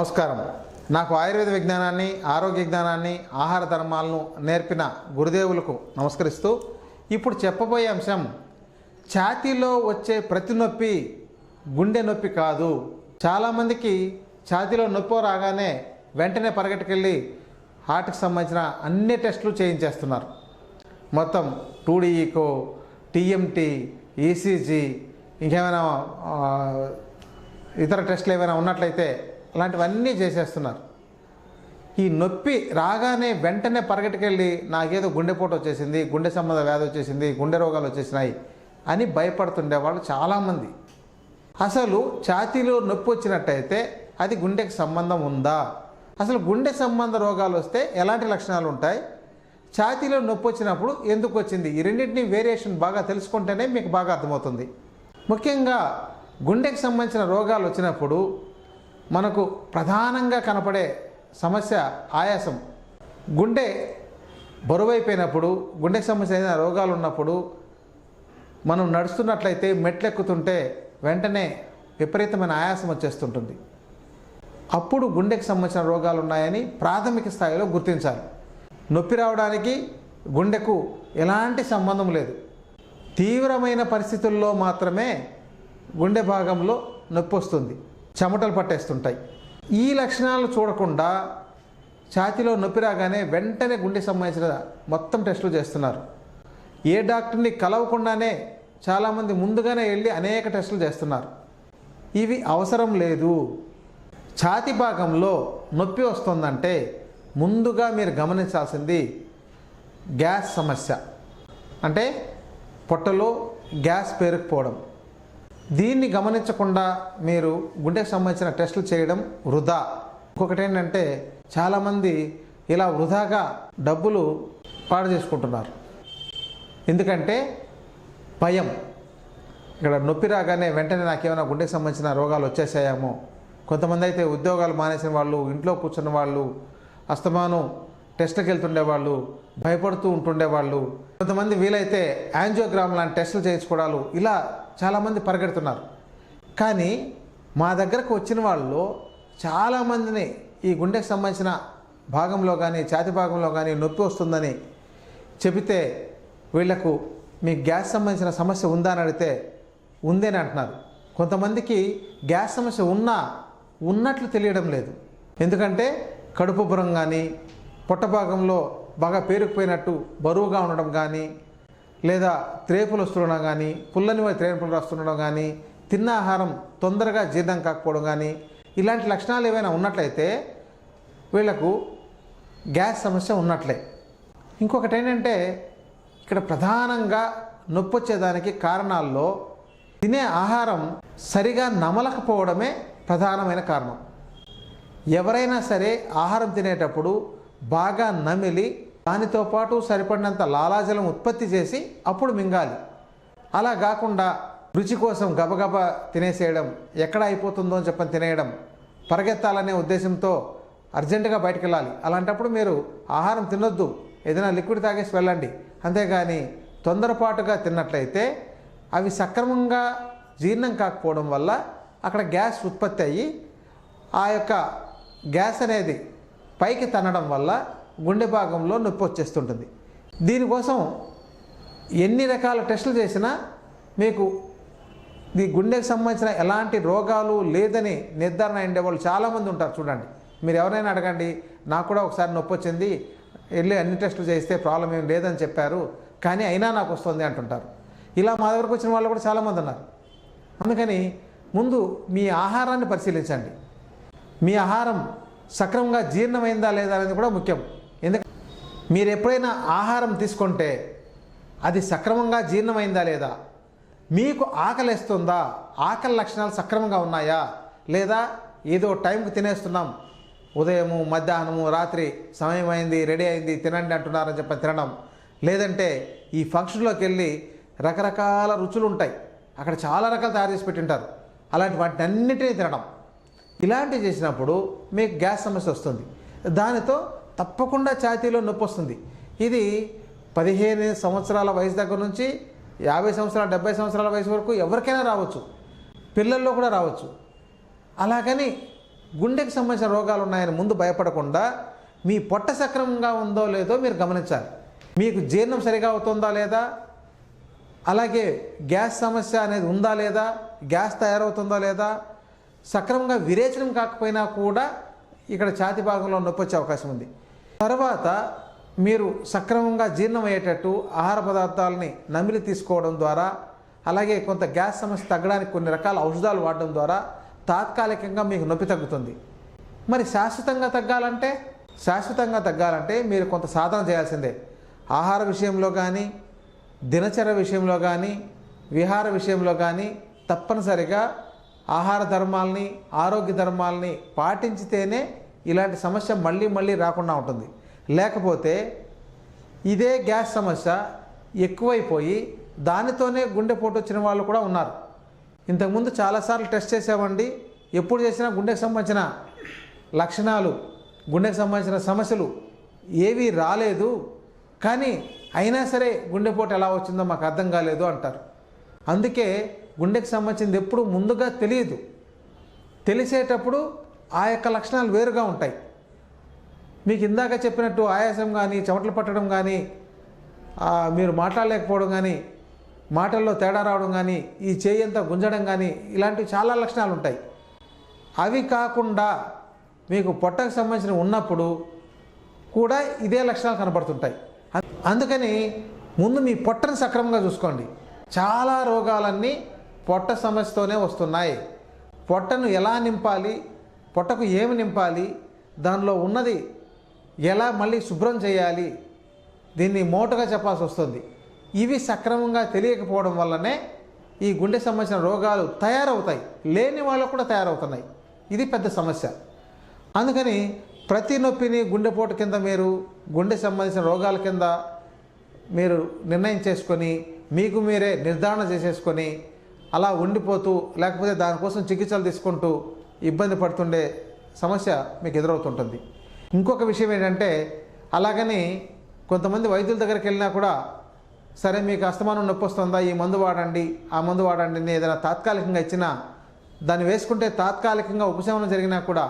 నమస్కారం. నాకు ఆయుర్వేద విజ్ఞానాన్ని ఆరోగ్య విజ్ఞానాన్ని ఆహార ధర్మాలను నేర్పిన గురుదేవులకు నమస్కరిస్తూ ఇప్పుడు చెప్పబోయే అంశం ఛాతీలో వచ్చే ప్రతి నొప్పి గుండె నొప్పి కాదు. చాలామందికి ఛాతీలో నొప్పి రాగానే వెంటనే పరిగెట్టుకెళ్ళి హార్ట్కి సంబంధించిన అన్ని టెస్టులు చేయించేస్తున్నారు. మొత్తం టూడీఈకో టీఎంటీ ఈసీజీ ఇంకేమైనా ఇతర టెస్టులు ఏమైనా ఉన్నట్లయితే అలాంటివన్నీ చేసేస్తున్నారు. ఈ నొప్పి రాగానే వెంటనే పరిగెట్టుకెళ్ళి నాకేదో గుండెపోటు వచ్చేసింది గుండె సంబంధ వ్యాధి వచ్చేసింది గుండె రోగాలు వచ్చేసినాయి అని భయపడుతుండే వాళ్ళు చాలామంది. అసలు ఛాతీలో నొప్పి వచ్చినట్టయితే అది గుండెకి సంబంధం ఉందా? అసలు గుండె సంబంధ రోగాలు వస్తే ఎలాంటి లక్షణాలు ఉంటాయి? ఛాతీలో నొప్పి వచ్చినప్పుడు ఎందుకు వచ్చింది? ఈ రెండింటిని వేరియేషన్ బాగా తెలుసుకుంటేనే మీకు బాగా అర్థమవుతుంది. ముఖ్యంగా గుండెకి సంబంధించిన రోగాలు వచ్చినప్పుడు మనకు ప్రధానంగా కనపడే సమస్య ఆయాసం. గుండె బరువైపోయినప్పుడు గుండెకి సంబంధించిన రోగాలు ఉన్నప్పుడు మనం నడుస్తున్నట్లయితే మెట్లెక్కుతుంటే వెంటనే విపరీతమైన ఆయాసం వచ్చేస్తుంటుంది. అప్పుడు గుండెకి సంబంధించిన రోగాలు ఉన్నాయని ప్రాథమిక స్థాయిలో గుర్తించాలి. నొప్పి రావడానికి గుండెకు ఎలాంటి సంబంధం లేదు. తీవ్రమైన పరిస్థితుల్లో మాత్రమే గుండె భాగంలో నొప్పి వస్తుంది. చెమటలు పట్టేస్తుంటాయి. ఈ లక్షణాలు చూడకుండా ఛాతీలో నొప్పి రాగానే వెంటనే గుండె సంబంధించిన మొత్తం టెస్టులు చేస్తున్నారు. ఏ డాక్టర్ని కలవకుండానే చాలామంది ముందుగానే వెళ్ళి అనేక టెస్టులు చేస్తున్నారు. ఇవి అవసరం లేదు. ఛాతి భాగంలో నొప్పి వస్తుందంటే ముందుగా మీరు గమనించాల్సింది గ్యాస్ సమస్య. అంటే పొట్టలో గ్యాస్ పేరుకుపోవడం. దీన్ని గమనించకుండా మీరు గుండెకు సంబంధించిన టెస్టులు చేయడం వృధా. ఇంకొకటి ఏంటంటే చాలామంది ఇలా వృధాగా డబ్బులు పాడు చేసుకుంటున్నారు. ఎందుకంటే భయం. ఇక్కడ నొప్పి రాగానే వెంటనే నాకేమైనా గుండెకు సంబంధించిన రోగాలు వచ్చేసాయేమో. కొంతమంది అయితే ఉద్యోగాలు మానేసిన వాళ్ళు ఇంట్లో కూర్చున్న వాళ్ళు అస్తమానం టెస్ట్లకు వెళ్తుండే వాళ్ళు భయపడుతూ ఉంటుండే వాళ్ళు. కొంతమంది వీలైతే యాంజియోగ్రామ్ లాంటి టెస్టులు చేయించుకోవడాలు ఇలా చాలామంది పరిగెడుతున్నారు. కానీ మా దగ్గరకు వచ్చిన వాళ్ళు చాలామందిని ఈ గుండెకు సంబంధించిన భాగంలో కానీ ఛాతి భాగంలో కానీ నొప్పి వస్తుందని చెబితే వీళ్ళకు మీ గ్యాస్ సంబంధించిన సమస్య ఉందా అని అడిగితే ఉందని అంటున్నారు. కొంతమందికి గ్యాస్ సమస్య ఉన్నా ఉన్నట్లు తెలియడం లేదు. ఎందుకంటే కడుపు బురం కానీ పొట్ట భాగంలో బాగా పేరుకుపోయినట్టు బరువుగా ఉండడం కానీ లేదా త్రేపులు వస్తుండడం కానీ పుల్లని వారి త్రేపులు వస్తుండడం కానీ తిన్న ఆహారం తొందరగా జీర్ణం కాకపోవడం కానీ ఇలాంటి లక్షణాలు ఏవైనా ఉన్నట్లయితే వీళ్ళకు గ్యాస్ సమస్య ఉన్నట్లే. ఇంకొకటి ఏంటంటే ఇక్కడ ప్రధానంగా నొప్పి వచ్చేదానికి కారణాల్లో తినే ఆహారం సరిగా నమలకపోవడమే ప్రధానమైన కారణం. ఎవరైనా సరే ఆహారం తినేటప్పుడు బాగా నమిలి దానితో పాటు సరిపడినంత లాలాజలం ఉత్పత్తి చేసి అప్పుడు మింగాలి. అలా కాకుండా రుచి కోసం గబగబ తినేసేయడం ఎక్కడ అయిపోతుందో అని చెప్పని తినేయడం పరిగెత్తాలనే ఉద్దేశంతో అర్జెంటుగా బయటకు వెళ్ళాలి అలాంటప్పుడు మీరు ఆహారం తినొద్దు. ఏదైనా లిక్విడ్ తాగేసి వెళ్ళండి. అంతేగాని తొందరపాటుగా తిన్నట్లయితే అవి సక్రమంగా జీర్ణం కాకపోవడం వల్ల అక్కడ గ్యాస్ ఉత్పత్తి అయ్యి ఆ యొక్క గ్యాస్ అనేది పైకి తన్నడం వల్ల గుండె భాగంలో నొప్పి వచ్చేస్తుంటుంది. దీనికోసం ఎన్ని రకాల టెస్టులు చేసినా మీకు ఈ గుండెకి సంబంధించిన ఎలాంటి రోగాలు లేదని నిర్ధారణ అయ్యే వాళ్ళు చాలామంది ఉంటారు చూడండి. మీరు ఎవరైనా అడగండి నాకు కూడా ఒకసారి నొప్పి వచ్చింది వెళ్ళి అన్ని టెస్టులు చేస్తే ప్రాబ్లం ఏం లేదని చెప్పారు కానీ అయినా నాకు వస్తుంది అంటుంటారు. ఇలా మా దగ్గరకు వచ్చిన వాళ్ళు కూడా చాలామంది ఉన్నారు. అందుకని ముందు మీ ఆహారాన్ని పరిశీలించండి. మీ ఆహారం సక్రమంగా జీర్ణమైందా లేదా అనేది కూడా ముఖ్యం. ఎందుకంటే మీరు ఎప్పుడైనా ఆహారం తీసుకుంటే అది సక్రమంగా జీర్ణమైందా లేదా? మీకు ఆకలిస్తుందా? ఆకలి లక్షణాలు సక్రమంగా ఉన్నాయా? లేదా ఏదో టైంకి తినేస్తున్నాం. ఉదయము మధ్యాహ్నము రాత్రి సమయం అయింది రెడీ అయింది తినండి అంటున్నారని చెప్పి తినడం. లేదంటే ఈ ఫంక్షన్లోకి వెళ్ళి రకరకాల రుచులు ఉంటాయి అక్కడ చాలా రకాలు తయారు చేసి పెట్టింటారు. అలాంటి వాటిని అన్నిటినీ తినడం. ఇలాంటివి చేసినప్పుడు మీకు గ్యాస్ సమస్య వస్తుంది. దానితో తప్పకుండా ఛాతీలో నొప్పి వస్తుంది. ఇది పదిహేను సంవత్సరాల వయసు దగ్గర నుంచి యాభై సంవత్సరాల డెబ్బై సంవత్సరాల వయసు వరకు ఎవరికైనా రావచ్చు. పిల్లల్లో కూడా రావచ్చు. అలాగని గుండెకి సంబంధించిన రోగాలు ఉన్నాయని ముందు భయపడకుండా మీ పొట్ట సక్రమంగా ఉందో లేదో మీరు గమనించాలి. మీకు జీర్ణం సరిగా అవుతుందా లేదా? అలాగే గ్యాస్ సమస్య అనేది ఉందా లేదా? గ్యాస్ తయారవుతుందా లేదా? సక్రమంగా విరేచనం కాకపోయినా కూడా ఇక్కడ ఛాతి భాగంలో నొప్పి వచ్చే అవకాశం ఉంది. తర్వాత మీరు సక్రమంగా జీర్ణం అయ్యేటట్టు ఆహార పదార్థాలని నమిలి తీసుకోవడం ద్వారా అలాగే కొంత గ్యాస్ సమస్య తగ్గడానికి కొన్ని రకాల ఔషధాలు వాడడం ద్వారా తాత్కాలికంగా మీకు నొప్పి తగ్గుతుంది. మరి శాశ్వతంగా తగ్గాలంటే? శాశ్వతంగా తగ్గాలంటే మీరు కొంత సాధన చేయాల్సిందే. ఆహార విషయంలో కానీ దినచర్య విషయంలో కానీ విహార విషయంలో కానీ తప్పనిసరిగా ఆహార ధర్మాలని ఆరోగ్య ధర్మాలని పాటించితేనే ఇలాంటి సమస్య మళ్ళీ మళ్ళీ రాకుండా ఉంటుంది. లేకపోతే ఇదే గ్యాస్ సమస్య ఎక్కువైపోయి దానితోనే గుండెపోటు వచ్చిన వాళ్ళు కూడా ఉన్నారు. ఇంతకుముందు చాలాసార్లు టెస్ట్ చేసామండి ఎప్పుడు చేసినా గుండెకు సంబంధించిన లక్షణాలు గుండెకు సంబంధించిన సమస్యలు ఏవీ రాలేదు. కానీ అయినా సరే గుండెపోటు ఎలా వచ్చిందో మాకు అర్థం కాలేదు అంటారు. అందుకే గుండెకు సంబంధించింది ఎప్పుడు ముందుగా తెలియదు. తెలిసేటప్పుడు ఆ యొక్క లక్షణాలు వేరుగా ఉంటాయి. మీకు ఇందాక చెప్పినట్టు ఆయాసం కానీ చెమటలు పట్టడం కానీ మీరు మాట్లాడలేకపోవడం కానీ మాటల్లో తేడా రావడం కానీ ఈ చేయి అంతా గుంజడం కానీ ఇలాంటివి చాలా లక్షణాలు ఉంటాయి. అవి కాకుండా మీకు పొట్టకు సంబంధించిన ఉన్నప్పుడు కూడా ఇదే లక్షణాలు కనబడుతుంటాయి. అందుకని ముందు మీ పొట్టను సక్రమంగా చూసుకోండి. చాలా రోగాలన్నీ పొట్ట సమస్యతోనే వస్తున్నాయి. పొట్టను ఎలా నింపాలి? పొట్టకు ఏమి నింపాలి? దానిలో ఉన్నది ఎలా మళ్ళీ శుభ్రం చేయాలి? దీన్ని మోటగా చెప్పాల్సి వస్తుంది. ఇవి సక్రమంగా తెలియకపోవడం వల్లనే ఈ గుండె సంబంధించిన రోగాలు తయారవుతాయి. లేని వాళ్ళకు కూడా తయారవుతున్నాయి. ఇది పెద్ద సమస్య. అందుకని ప్రతి నొప్పిని గుండెపోటు కింద మీరు గుండె సంబంధించిన రోగాల కింద మీరు నిర్ణయం చేసుకొని మీకు మీరే నిర్ధారణ చేసేసుకొని అలా ఉండిపోతూ లేకపోతే దానికోసం చికిత్సలు తీసుకుంటూ ఇబ్బంది పడుతుండే సమస్య మీకు ఎదురవుతుంటుంది. ఇంకొక విషయం ఏంటంటే అలాగని కొంతమంది వైద్యుల దగ్గరికి వెళ్ళినా కూడా సరే మీకు అస్తమానం నొప్పి వస్తుందా ఈ మందు వాడండి ఆ మందు వాడండి ఏదైనా తాత్కాలికంగా ఇచ్చినా దాన్ని వేసుకుంటే తాత్కాలికంగా ఉపశమనం జరిగినా కూడా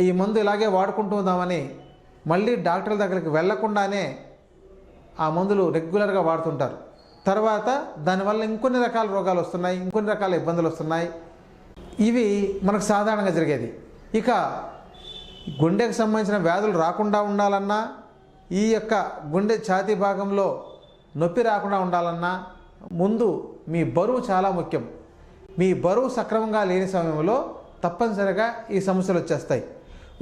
ఈ మందు ఇలాగే వాడుకుంటూ ఉందామని మళ్ళీ డాక్టర్ల దగ్గరికి వెళ్ళకుండానే ఆ మందులు రెగ్యులర్గా వాడుతుంటారు. తర్వాత దానివల్ల ఇంకొన్ని రకాల రోగాలు వస్తున్నాయి ఇంకొన్ని రకాల ఇబ్బందులు వస్తున్నాయి. ఇవి మనకు సాధారణంగా జరిగేది. ఇక గుండెకు సంబంధించిన వ్యాధులు రాకుండా ఉండాలన్నా ఈ యొక్క గుండె ఛాతీ భాగంలో నొప్పి రాకుండా ఉండాలన్నా ముందు మీ బరువు చాలా ముఖ్యం. మీ బరువు సక్రమంగా లేని సమయంలో తప్పనిసరిగా ఈ సమస్యలు వచ్చేస్తాయి.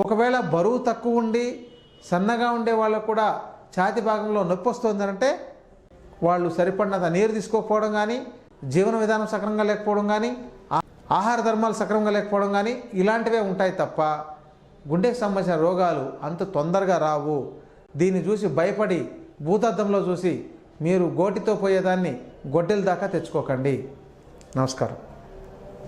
ఒకవేళ బరువు తక్కువ ఉండి సన్నగా ఉండే వాళ్ళకు కూడా ఛాతి భాగంలో నొప్పి వస్తుందంటే వాళ్ళు సరిపడినంత నీరు తీసుకోకపోవడం కానీ జీవన విధానం సక్రమంగా లేకపోవడం కానీ ఆహార ధర్మాలు సక్రమంగా లేకపోవడం కానీ ఇలాంటివే ఉంటాయి తప్ప గుండెకి సంబంధించిన రోగాలు అంత తొందరగా రావు. దీన్ని చూసి భయపడి భూతద్దంలో చూసి మీరు గోటితో పోయేదాన్ని గొడ్డెల దాకా తెచ్చుకోకండి. నమస్కారం.